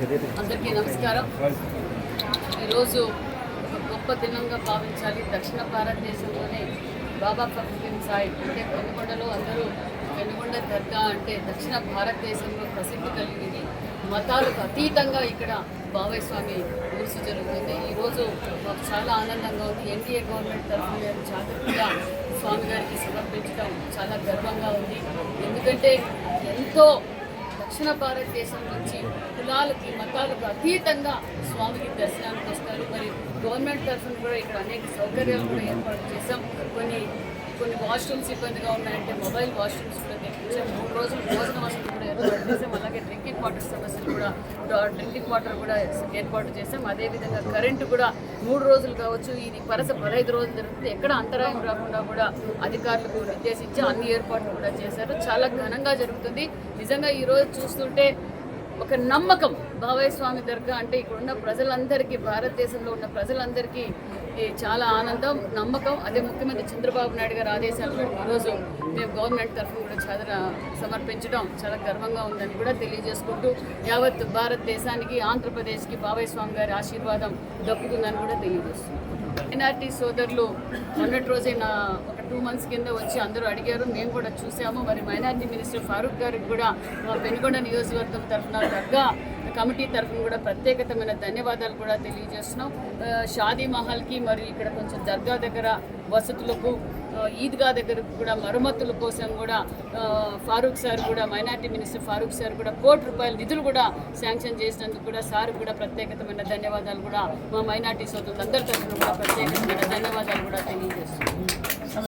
అందరికీ నమస్కారం. ఈరోజు ఒక గొప్ప దినంగా భావించాలి. దక్షిణ భారతదేశంలోనే బాబా ఫక్రీం సాహిబ్ అంటే పెనుగొండలో అందరూ పెనుగొండ దర్గా అంటే దక్షిణ భారతదేశంలో ప్రసిద్ధి కలిగింది మతాలకు అతీతంగా ఇక్కడ బాబాయ్ స్వామి ఊర్సు జరుగుతుంది. ఈరోజు మాకు చాలా ఆనందంగా ఉంది. ఎన్డీఏ గవర్నమెంట్ తరఫున మేము జాగ్రత్తగా స్వామి గారికి సమర్పించడం చాలా గర్వంగా ఉంది. ఎందుకంటే ఎంతో దక్షిణ భారతదేశం నుంచి కులాలకి మతాలకు అతీతంగా స్వామికి దర్శనానికి వస్తారు. మరి గవర్నమెంట్ తరఫున కూడా ఇక్కడ అనేక సౌకర్యాలు కూడా ఏర్పాటు చేశాం. కొన్ని కొన్ని వాష్రూమ్స్ ఇబ్బందిగా ఉన్నాయంటే మొబైల్ వాష్రూమ్స్ కూడా తెప్పించాం. మూడు రోజులు భోజన వసతి కూడా ఏర్పాటు చేసాం అలాగే డ్రింకింగ్ వాటర్ సమస్యలు కూడా డ్రింకింగ్ వాటర్ కూడా ఏర్పాటు చేసాం అదేవిధంగా కరెంటు కూడా మూడు రోజులు కావచ్చు ఇది పరస పదహైదు రోజులు జరుగుతుంది. ఎక్కడ అంతరాయం రాకుండా కూడా అధికారులకు నిర్దేశించి అన్ని ఏర్పాట్లు కూడా చేశారు. చాలా ఘనంగా జరుగుతుంది. నిజంగా ఈరోజు చూస్తుంటే ఒక నమ్మకం. బాబాయ్ స్వామి దర్గా అంటే ఇక్కడ ఉన్న ప్రజలందరికీ భారతదేశంలో ఉన్న ప్రజలందరికీ చాలా ఆనందం నమ్మకం. అదే ముఖ్యమంత్రి చంద్రబాబు నాయుడు గారు ఆదేశాల మేరకు ఈరోజు మేము గవర్నమెంట్ తరఫున కూడా చదర సమర్పించడం చాలా గర్వంగా ఉందని కూడా తెలియజేసుకుంటూ యావత్ భారతదేశానికి ఆంధ్రప్రదేశ్కి బాబాయ్ స్వామి గారి ఆశీర్వాదం దక్కుతుందని కూడా తెలియజేస్తున్నాం. ఎన్ఆర్టీ సోదరులు మొన్నటి రోజే నా ఒక టూ మంత్స్ కింద వచ్చి అందరూ అడిగారు. మేము కూడా చూసాము. మరి మైనార్టీ మినిస్టర్ ఫారూక్ గారికి కూడా మా పెనుగొండ నియోజకవర్గం తరఫున తగ్గ కమిటీ తరఫున కూడా ప్రత్యేకతమైన ధన్యవాదాలు కూడా తెలియజేస్తున్నాం. షాదీ మహల్కి మరి ఇక్కడ కొంచెం దర్గా దగ్గర వసతులకు ఈద్గా దగ్గరకు కూడా మరమ్మతుల కోసం కూడా ఫారూక్ సార్ కూడా మైనార్టీ మినిస్టర్ ఫారూక్ సార్ కూడా కోటి రూపాయల నిధులు కూడా శాంక్షన్ చేసినందుకు కూడా సార్ కూడా ప్రత్యేకతమైన ధన్యవాదాలు కూడా మా మైనార్టీ సోదరులందరి తరఫున కూడా ప్రత్యేకమైన ధన్యవాదాలు కూడా తెలియజేస్తున్నాం.